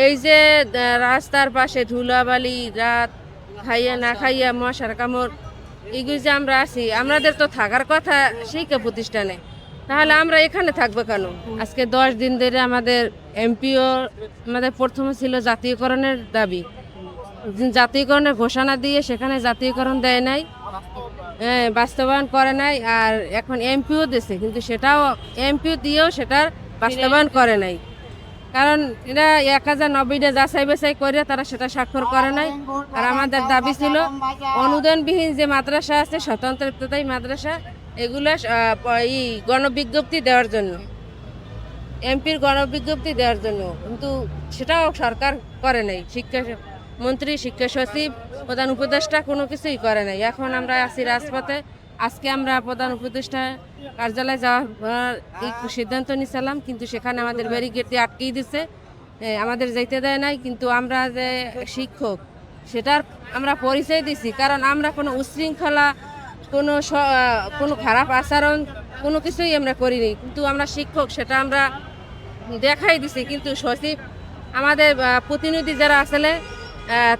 এই যে রাস্তার পাশে ধুলাবালি, রাত, খাইয়া না খাইয়া মশার কামড়, এগুলি যে আমরা আছি, আমাদের তো থাকার কথা শিক্ষা প্রতিষ্ঠানে। তাহলে আমরা এখানে থাকব কেন? আজকে দশ দিন ধরে আমাদের এমপিও, আমাদের প্রথমে ছিল জাতীয়করণের দাবি। জাতীয়করণের ঘোষণা দিয়ে সেখানে জাতীয়করণ দেয় নাই হ্যাঁ বাস্তবায়ন করে নাই, আর এখন এমপিও দিছে, কিন্তু সেটাও, এমপিও দিয়েও সেটার বাস্তবায়ন করে নাই। কারণ এরা এক হাজার নব্বইটা যাচাই বাছাই করে তারা সেটা স্বাক্ষর করে নাই। আর আমাদের দাবি ছিল অনুদানবিহীন যে মাদ্রাসা আছে স্বতন্ত্র ইবতদায়ী মাদ্রাসা এগুলো আহ, প- ই গণবিজ্ঞপ্তি দেওয়ার জন্য। এমপির গণবিজ্ঞপ্তি দেওয়ার জন্য। কিন্তু সেটাও সরকার করে নাই। শিক্ষা মন্ত্রী শিক্ষা সচিব প্রধান উপদেষ্টা কোনো কিছুই করে নাই। এখন আমরা আছি রাজপথে। আজকে আমরা প্রধান উপদেষ্টা কার্যালয়ে যাওয়ার সিদ্ধান্ত নিয়েছিলাম কিন্তু সেখানে আমাদের ব্যারিকেড দিয়ে আটকেই দিছে। আমাদের যাইতে দেয় নাই, কিন্তু আমরা যে শিক্ষক, সেটার আমরা পরিচয় দিছি, কারণ আমরা কোনো উচ্ছৃঙ্খলা কোনো কোনো খারাপ আচরণ, কোনো কিছুই আমরা করিনি। কিন্তু আমরা শিক্ষক, সেটা আমরা দেখাই দিছি। কিন্তু সচিব, আমাদের প্রতিনিধি যারা আসলে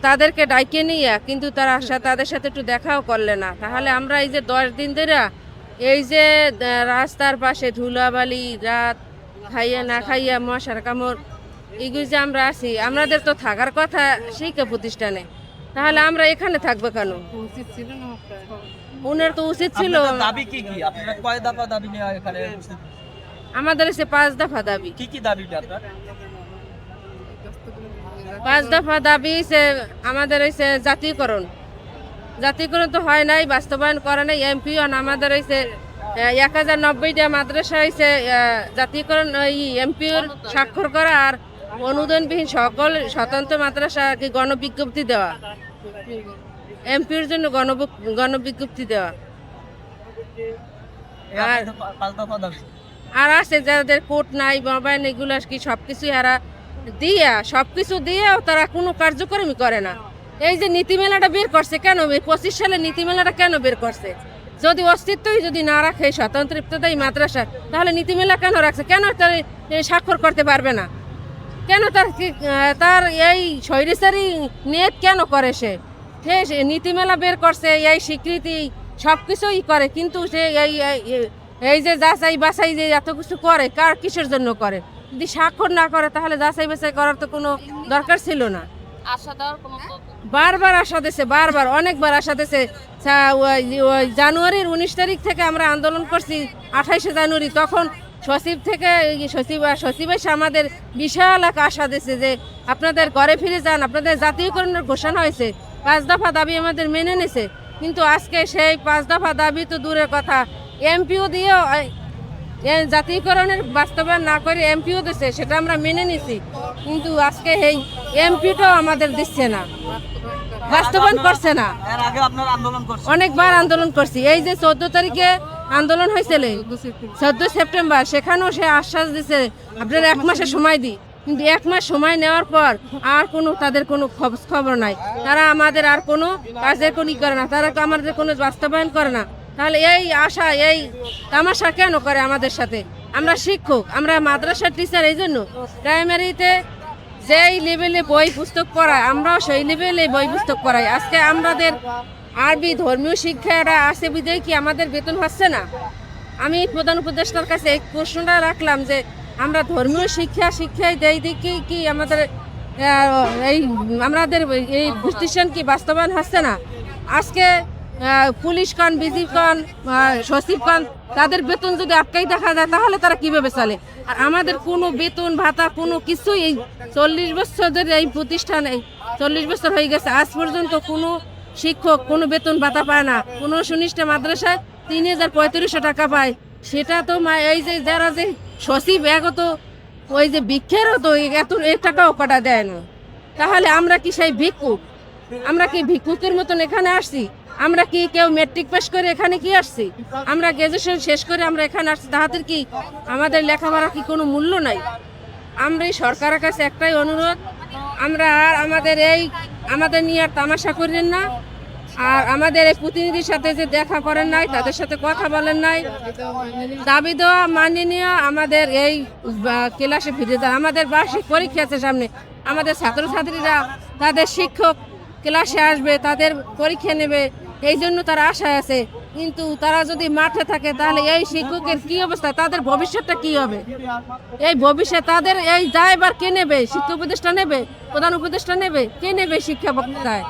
তাদেরকে ডাইকে নিয়ে কিন্তু তারা তাদের সাথে একটু দেখাও করলে না। তাহলে আমরা এই যে দশ দিন ধরে এই যে রাস্তার পাশে ধুলাবালি রাত খাইয়া না খাইয়া মশার কামড় এগুলি যে আমরা আছি আমাদের তো থাকার কথা শিক্ষা প্রতিষ্ঠানে। তাহলে আমরা এখানে থাকব কেন? উনার তো উচিত ছিল। দাবি কি কি? আপনারা কয় দফা দাবি নিয়ে এখানে আমাদের এসে পাঁচ দফা দাবি। কি কি আপনার? পাঁচ দফা দাবি আমাদের হয়েছে জাতীয়করণ। জাতীয়করণ তো হয় নাই বাস্তবায়ন করে নাই এমপি আমাদের হয়েছে এক হাজার নব্বইটা মাদ্রাসা হয়েছে জাতীয়করণ এই এমপিওর স্বাক্ষর করা আর অনুদানবিহীন সকল স্বতন্ত্র মাদ্রাসা কি গণবিজ্ঞপ্তি দেওয়া। এমপির জন্য গণ গণবিজ্ঞপ্তি দেওয়া। আর আছে যাদের কোর্ট নাই মোবাইল এগুলো কি সব কিছুই এরা দিয়া সব কিছু দিয়েও তারা কোনো কার্যক্রমই করে না। এই যে নীতিমেলাটা বের করছে কেন? পঁচিশ সালে নীতিমেলাটা কেন বের করছে? যদি অস্তিত্বই যদি না রাখে, স্বতন্ত্র ইবতদায়ী মাদ্রাসা, তাহলে নীতিমেলা কেন রাখছে? কেন তার স্বাক্ষর করতে পারবে না? কেন তার তার এই শৈরিসারি নিয়ত কেন করে সে? সে নীতিমেলা বের করছে, এই স্বীকৃতি সব কিছুই করে, কিন্তু সে এই- এই যে যাচাই বাছাই যে এত কিছু করে, কার কিসের জন্য করে? যদি স্বাক্ষর না করে তাহলে যাচাই বাছাই করার তো কোনো দরকার ছিল না। কোনো বারবার আশা দিছে বারবার অনেকবার আশা ওই জানুয়ারির উনিশ তারিখ থেকে আমরা আন্দোলন করছি আঠাইশে জানুয়ারি তখন সচিব থেকে সচিব সচিব এসে আমাদের বিশাল এক আশা দিছে যে আপনাদের ঘরে ফিরে যান আপনাদের জাতীয়করণের ঘোষণা হয়েছে পাঁচ দফা দাবি আমাদের মেনে নিছে। কিন্তু আজকে সেই পাঁচ দফা দাবি তো দূরের কথা। এমপিও দিয়েও জাতীয়করণের বাস্তবায়ন না করে এমপিও দিচ্ছে সেটা আমরা মেনে নিছি। কিন্তু আজকে এই এমপিটাও আমাদের দিচ্ছে না। বাস্তবায়ন করছে না। এর আগে আপনারা আন্দোলন করছেন। অনেকবার আন্দোলন করছি। এই যে চোদ্দ তারিখে আন্দোলন হয়েছিল চোদ্দ সেপ্টেম্বর সেখানেও সে আশ্বাস দিছে আপনার এক মাসের সময় দিই কিন্তু এক মাস সময় নেওয়ার পর আর কোনো তাদের কোনো খব- খবর নাই। তারা আমাদের আর কোনো কাজের কোনো ই করে না। তারা আমাদের কোনো বাস্তবায়ন করে না। তাহলে এই আশা, এই তামাশা কেন করে আমাদের সাথে? আমরা শিক্ষক, আমরা মাদ্রাসার টিচার এই জন্য প্রাইমারিতে যেই লেভেলে বই পুস্তক পড়ায়, আমরাও সেই লেভেলে বই পুস্তক পড়াই। আজকে আমাদের আরবি ধর্মীয় শিক্ষাটা আছে বিদায় কি আমাদের বেতন হচ্ছে না? আমি প্রধান উপদেষ্টার কাছে এই প্রশ্নটা রাখলাম যে আমরা ধর্মীয় শিক্ষা, শিক্ষায় দেই দেখি কি আমাদের এই আমাদের এই প্রতিষ্ঠান কি বাস্তবায়ন হচ্ছে না? আজকে পুলিশ কন বিজি কন সচিব কন তাদের বেতন যদি আটকাই দেখা যায়, তাহলে তারা কীভাবে চলে? আর আমাদের কোনো বেতন, ভাতা, কোনো কিছুই এই চল্লিশ বছর ধরে এই প্রতিষ্ঠানে, চল্লিশ বছর হয়ে গেছে। আজ পর্যন্ত কোনো শিক্ষক কোনো বেতন, ভাতা পায় না। কোনো সুনিষ্ঠ মাদ্রাসায় তিন হাজার পঁয়ত্রিশশো টাকা পায়। সেটা তো মা- এই যে যারা যে সচিব এগত ওই যে ভিক্ষেরও তো এত এক টাকাও কাটা দেয় না। তাহলে আমরা কি সেই ভিক্ষুক? আমরা কি ভিক্ষুকের মতন এখানে আসছি? আমরা কি কেউ মেট্রিক পাস করে এখানে কি আসছি? আমরা গ্রাজুয়েশন শেষ করে আমরা এখানে আসছি, তাহাদের কি আমাদের লেখাপড়া কি কোনো মূল্য নাই? আমরা এই সরকারের কাছে একটাই অনুরোধ, আমরা আর আমাদের এই, আমাদের নিয়ে আর তামাশা করেন না, আর আমাদের এই প্রতিনিধির সাথে যে দেখা করেন নাই, তাদের সাথে কথা বলেন নাই। দাবি দেওয়া, মানিয়ে নিয়ে আমাদের এই ক্লাসে ফিরে যান আমাদের বার্ষিক পরীক্ষা আছে সামনে, আমাদের ছাত্রছাত্রীরা, তাদের শিক্ষক ক্লাসে আসবে, তাদের পরীক্ষা নেবে এই জন্য তারা আশায় আছে। কিন্তু তারা যদি মাঠে থাকে, তাহলে এই শিক্ষকের কি অবস্থা? তাদের ভবিষ্যৎটা কি হবে? এই ভবিষ্যৎ তাদের এই দায়বার কে নেবে? শিক্ষা উপদেষ্টা নেবে? প্রধান উপদেষ্টা নেবে? কে নেবে শিক্ষা দায়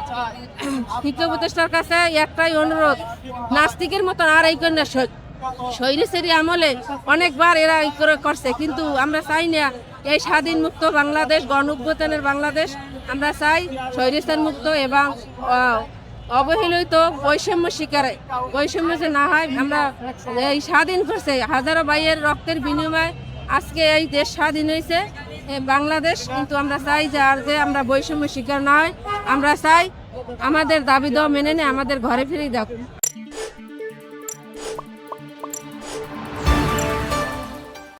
শিক্ষা উপদেষ্টার কাছে একটাই অনুরোধ, নাস্তিকের মতন আর এই কন্যা শৈলীশ্রী আমলে অনেকবার এরা করছে। কিন্তু আমরা চাই না এই স্বাধীন মুক্ত বাংলাদেশ, গণ বাংলাদেশ। আমরা চাই শৈলীস্থান মুক্ত এবং অবহেলিত বৈষম্য শিকার। বৈষম্য যে না হয়, আমরা এই স্বাধীন করছে হাজারো বাইয়ের রক্তের বিনিময়ে আজকে এই দেশ স্বাধীন হয়েছে। বাংলাদেশ, কিন্তু আমরা চাই যে আর যে আমরা বৈষম্য শিকার না হয়, আমরা চাই আমাদের দাবি দেওয়া মেনে নিয়ে আমাদের ঘরে ফিরে দাও